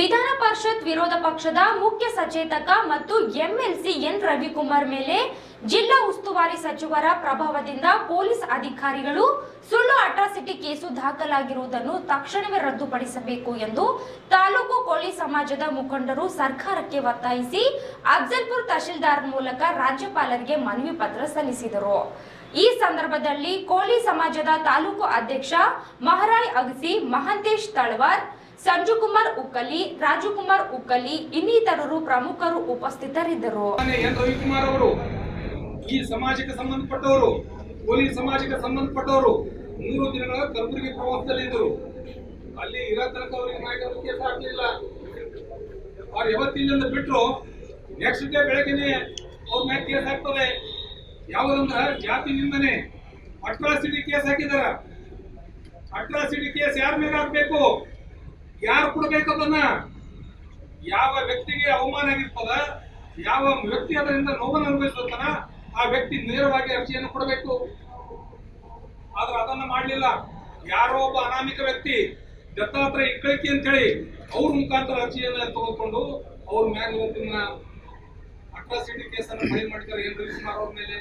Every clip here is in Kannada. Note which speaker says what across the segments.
Speaker 1: ವಿಧಾನ ಪರಿಷತ್ ವಿರೋಧ ಪಕ್ಷದ ಮುಖ್ಯ ಸಚೇತಕ ಮತ್ತು ಎಂಎಲ್ಸಿ ಎನ್ ರವಿಕುಮಾರ್ ಮೇಲೆ ಜಿಲ್ಲಾ ಉಸ್ತುವಾರಿ ಸಚಿವರ ಪ್ರಭಾವದಿಂದ ಪೊಲೀಸ್ ಅಧಿಕಾರಿಗಳು ಸುಳ್ಳು ಅಟ್ರಾಸಿಟಿ ಕೇಸು ದಾಖಲಾಗಿರುವುದನ್ನು ತಕ್ಷಣವೇ ರದ್ದುಪಡಿಸಬೇಕು ಎಂದು ತಾಲೂಕು ಕೋಳಿ ಸಮಾಜದ ಮುಖಂಡರು ಸರ್ಕಾರಕ್ಕೆ ಒತ್ತಾಯಿಸಿ ಅಫ್ಜಲ್ಪುರ್ ತಹಶೀಲ್ದಾರ್ ಮೂಲಕ ರಾಜ್ಯಪಾಲರಿಗೆ ಮನವಿ ಪತ್ರ ಸಲ್ಲಿಸಿದರು. ಈ ಸಂದರ್ಭದಲ್ಲಿ ಕೋಳಿ ಸಮಾಜದ ತಾಲೂಕು ಅಧ್ಯಕ್ಷ ಮಹರಾಯ್ ಅಗಸಿ, ಮಹಂತೇಶ್ ತಳವಾರ್ ಸಂಜುಕುಮಾರ್ ಉಕ್ಕಲಿ, ರಾಜುಕುಮಾರ್ ಉಕ್ಕಲಿ, ಇನ್ನಿತರರು ಪ್ರಮುಖರು ಉಪಸ್ಥಿತರಿದ್ದರು.
Speaker 2: ರವಿಕುಮಾರ್ ಅವರು, ಈ ಸಮಾಜಕ್ಕೆ ಸಂಬಂಧಪಟ್ಟವರು, ಪೊಲೀಸ್ ಸಮಾಜಕ್ಕೆ ಸಂಬಂಧಪಟ್ಟವರು ಮೂರು ದಿನಗಳ ಕಲಬುರಗಿ ಪ್ರವಾಸದಲ್ಲಿ ಇದ್ದರು ಅಲ್ಲಿ ಇರೋ ತನಕ ಅವ್ರಿಗೆ ನಾಯಕರು ಕೇಸ್ ಹಾಕಲಿಲ್ಲ. ಅವ್ರು ಯಾವತ್ತಿನಿಂದ ಬಿಟ್ಟರು ನೆಕ್ಸ್ಟ್ ಡೇ ಬೆಳಗ್ಗೆನೆ ಅವ್ರ ಮೇಲೆ ಕೇಸ್ ಹಾಕ್ತಾರೆ. ಯಾವುದಂದ್ರ ಜಾತಿ ನಿಂದನೆ ಅಟ್ರಾಸಿಟಿ ಕೇಸ್ ಹಾಕಿದಾರ. ಅಟ್ರಾಸಿಟಿ ಕೇಸ್ ಯಾರ ಮೇಲೆ ಹಾಕ್ಬೇಕು? ಯಾರು ಕೊಡಬೇಕು ಅದನ್ನ? ಯಾವ ವ್ಯಕ್ತಿಗೆ ಅವಮಾನ ಆಗಿರ್ತದ, ಯಾವ ವ್ಯಕ್ತಿ ಅದರಿಂದ ನೋವನ್ನು ಅನುಭವಿಸುತ್ತಾನ ಆ ವ್ಯಕ್ತಿ ನೇರವಾಗಿ ಅರ್ಜಿಯನ್ನು ಕೊಡಬೇಕು. ಆದ್ರೆ ಅದನ್ನ ಮಾಡಲಿಲ್ಲ. ಯಾರೋ ಒಬ್ಬ ಅನಾಮಿಕ ವ್ಯಕ್ತಿ ದತ್ತಾತ್ರೇಯ ಇಕ್ಕಳಿಕೆ ಅಂತೇಳಿ ಅವ್ರ ಮುಖಾಂತರ ಅರ್ಜಿಯನ್ನ ತೆಗೆದುಕೊಂಡು ಅವ್ರ ಮ್ಯಾಗ ಇವತ್ತಿನ ಅಟ್ರಾಸಿಟಿ ಕೇಸನ್ನು ಫೈಲ್ ಮಾಡಿದ್ದಾರೆ ಏನ್ ರವಿಕುಮಾರ್ ಅವ್ರ ಮೇಲೆ.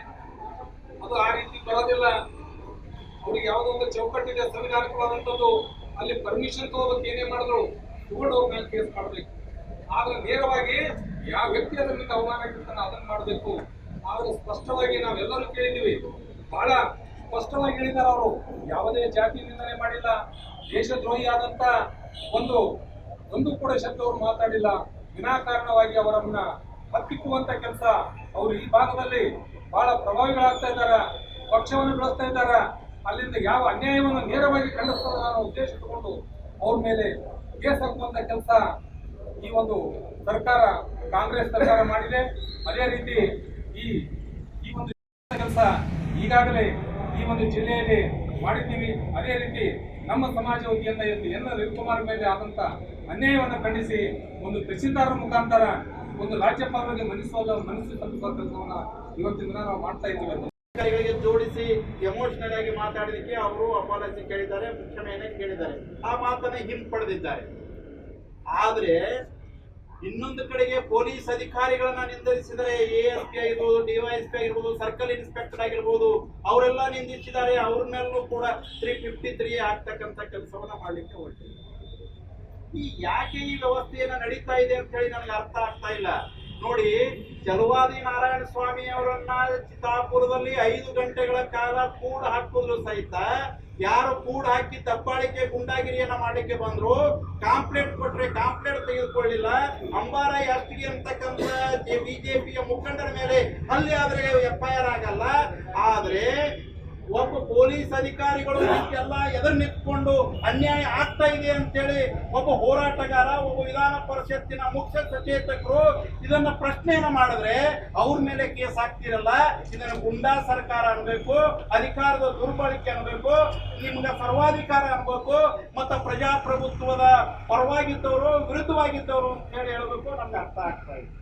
Speaker 2: ಅದು ಆ ರೀತಿ ಬರೋದಿಲ್ಲ. ಅವ್ರಿಗೆ ಯಾವುದೋ ಒಂದು ಚೌಕಟ್ಟಿದೆ, ಸಂವಿಧಾನಿಕವಾದಂಥದ್ದು. ಅಲ್ಲಿ ಪರ್ಮಿಷನ್ ತಗೋಬೇಕು, ಏನೇ ಮಾಡಿದ್ರು ತಗೊಂಡು ಮೇಲೆ ಕೇಸ್ ಮಾಡಬೇಕು. ಆದ್ರೆ ನೇರವಾಗಿ ಯಾವ ವ್ಯಕ್ತಿ ಅದರಿಂದ ಅವಮಾನ ಆಗಿರ್ತಾನೆ ಅದನ್ನ ಮಾಡಬೇಕು. ಆದ್ರೆ ಸ್ಪಷ್ಟವಾಗಿ ನಾವೆಲ್ಲರೂ ಕೇಳಿದ್ದೀವಿ, ಬಹಳ ಸ್ಪಷ್ಟವಾಗಿ ಹೇಳಿದ್ದಾರೆ ಅವರು. ಯಾವುದೇ ಜಾತಿ ನಿಂದನೆ ಮಾಡಿಲ್ಲ, ದೇಶದ್ರೋಹಿ ಆದಂತ ಒಂದು ಒಂದು ಕೂಡ ಶಬ್ದ ಅವರು ಮಾತಾಡಿಲ್ಲ. ವಿನಾಕಾರಣವಾಗಿ ಅವರನ್ನ ಹತ್ತಿಕ್ಕುವಂತ ಕೆಲಸ ಅವರು ಈ ಭಾಗದಲ್ಲಿ ಬಹಳ ಪ್ರಭಾವಿಗಳಾಗ್ತಾ ಇದ್ದಾರೆ, ಪಕ್ಷವನ್ನು ಬೆಳೆಸ್ತಾ ಇದ್ದಾರೆ. ಅಲ್ಲಿಂದ ಯಾವ ಅನ್ಯಾಯವನ್ನು ನೇರವಾಗಿ ಖಂಡಿಸ್ತಾರೆ ಅನ್ನೋ ಉದ್ದೇಶ ಇಟ್ಟುಕೊಂಡು ಅವ್ರ ಮೇಲೆ ಕೇಸ್ ಹಾಕುವಂತ ಕೆಲಸ ಈ ಒಂದು ಸರ್ಕಾರ, ಕಾಂಗ್ರೆಸ್ ಸರ್ಕಾರ ಮಾಡಿದೆ. ಅದೇ ರೀತಿ ಈ ಈ ಒಂದು ಕೆಲಸ ಈಗಾಗಲೇ ಈ ಒಂದು ಜಿಲ್ಲೆಯಲ್ಲಿ ಮಾಡಿದ್ದೀವಿ. ಅದೇ ರೀತಿ ನಮ್ಮ ಸಮಾಜ ವತಿಯಿಂದ ಎಂದು ಎನ್ ರವಿಕುಮಾರ್ ಮೇಲೆ ಆದಂತ ಅನ್ಯಾಯವನ್ನು ಖಂಡಿಸಿ ಒಂದು ತಹಸೀಲ್ದಾರರ ಮುಖಾಂತರ ಒಂದು ರಾಜ್ಯಪಾಲರಿಗೆ ಮನಸ್ಸೋದ ಮನಸ್ಸು ತಲುಪುವ ಕೆಲಸವನ್ನು ಇವತ್ತಿನ ದಿನ ನಾವು ಮಾಡ್ತಾ ಇದ್ದೀವಿ
Speaker 3: ಅಧಿಕಾರಿಗಳಿಗೆ ಜೋಡಿಸಿ ಎಮೋಷನಲ್ ಆಗಿ ಮಾತಾಡಲಿಕ್ಕೆ ಅವರು ಅಪಾಲಜಿ ಕೇಳಿದ್ದಾರೆ ಮುಖ್ಯಮೇನೆ ಕೇಳಿದ್ದಾರೆ. ಆ ಮಾತನ್ನ ಹಿಂಪಡೆದಿದ್ದಾರೆ ಆದ್ರೆ ಇನ್ನೊಂದು ಕಡೆಗೆ ಪೊಲೀಸ್ ಅಧಿಕಾರಿಗಳನ್ನ ನಿಂದಿಸಿದರೆ ಎ ಎಸ್ ಪಿ ಆಗಿರ್ಬೋದು ಡಿವೈಎಸ್ಪಿ ಆಗಿರ್ಬೋದು, ಸರ್ಕಲ್ ಇನ್ಸ್ಪೆಕ್ಟರ್ ಆಗಿರ್ಬೋದು, ಅವರೆಲ್ಲ ನಿಂದಿಸಿದ್ದಾರೆ. ಅವ್ರ ಮೇಲೂ ಕೂಡ ತ್ರೀ ಫಿಫ್ಟಿ ತ್ರೀ ಆಗ್ತಕ್ಕಂಥ ಕೆಲಸವನ್ನ ಮಾಡ್ಲಿಕ್ಕೆ ಹೊರಟಿದೆ. ಈ ಯಾಕೆ ಈ ವ್ಯವಸ್ಥೆಯನ್ನ ನಡೀತಾ ಇದೆ ಅಂತ ಹೇಳಿ ನನಗೆ ಅರ್ಥ ಆಗ್ತಾ ಇಲ್ಲ. ನೋಡಿ ಚಲುವಾದಿ ನಾರಾಯಣ ಸ್ವಾಮಿ ಅವರನ್ನ ಚಿತ್ತಾಪುರದಲ್ಲಿ ಐದು ಗಂಟೆಗಳ ಕಾಲ ಕೂಡ ಹಾಕಿದ್ರು ಸಹಿತ. ಯಾರು ಕೂಡ ಹಾಕಿ ತಪ್ಪಾಳಿಕೆ ಗುಂಡಾಗಿರಿಯನ್ನ ಮಾಡಲಿಕ್ಕೆ ಬಂದ್ರು. ಕಾಂಪ್ಲೇಂಟ್ ಕೊಟ್ರೆ ಕಾಂಪ್ಲೇಂಟ್ ತೆಗೆದುಕೊಳ್ಳಿಲ್ಲ. ಅಂಬಾರ ಯಾಸ್ತಿಗೆ ಅಂತಕ್ಕಂಥ ಬಿಜೆಪಿಯ ಮುಖಂಡರ ಮೇಲೆ ಅಲ್ಲಿ ಆದ್ರೆ ಎಫ್ ಆಗಲ್ಲ. ಆದ್ರೆ ಒಬ್ಬ ಪೊಲೀಸ್ ಅಧಿಕಾರಿಗಳು ಇದಕ್ಕೆಲ್ಲ ಎದುರು ನಿಂತ್ಕೊಂಡು ಅನ್ಯಾಯ ಆಗ್ತಾ ಇದೆ ಅಂತೇಳಿ ಒಬ್ಬ ಹೋರಾಟಗಾರ, ಒಬ್ಬ ವಿಧಾನ ಪರಿಷತ್ತಿನ ಮುಖ್ಯ ಸಚೇತಕರು ಇದನ್ನ ಪ್ರಶ್ನೆಯನ್ನ ಮಾಡಿದ್ರೆ ಅವ್ರ ಮೇಲೆ ಕೇಸ್ ಹಾಕ್ತಿರಲ್ಲ. ಇದನ್ನ ಗುಂಡಾ ಸರ್ಕಾರ ಅನ್ಬೇಕು, ಅಧಿಕಾರದ ದುರ್ಬಳಕೆ ಅನ್ಬೇಕು, ನಿಮ್ಗೆ ಸರ್ವಾಧಿಕಾರ ಅನ್ಬೇಕು, ಮತ್ತ ಪ್ರಜಾಪ್ರಭುತ್ವದ ಪರವಾಗಿದ್ದವರು, ವಿರುದ್ಧವಾಗಿದ್ದವರು ಅಂತ ಹೇಳಿ ಹೇಳ್ಬೇಕು, ನಮ್ಗೆ ಅರ್ಥ ಆಗ್ತಾ ಇದೆ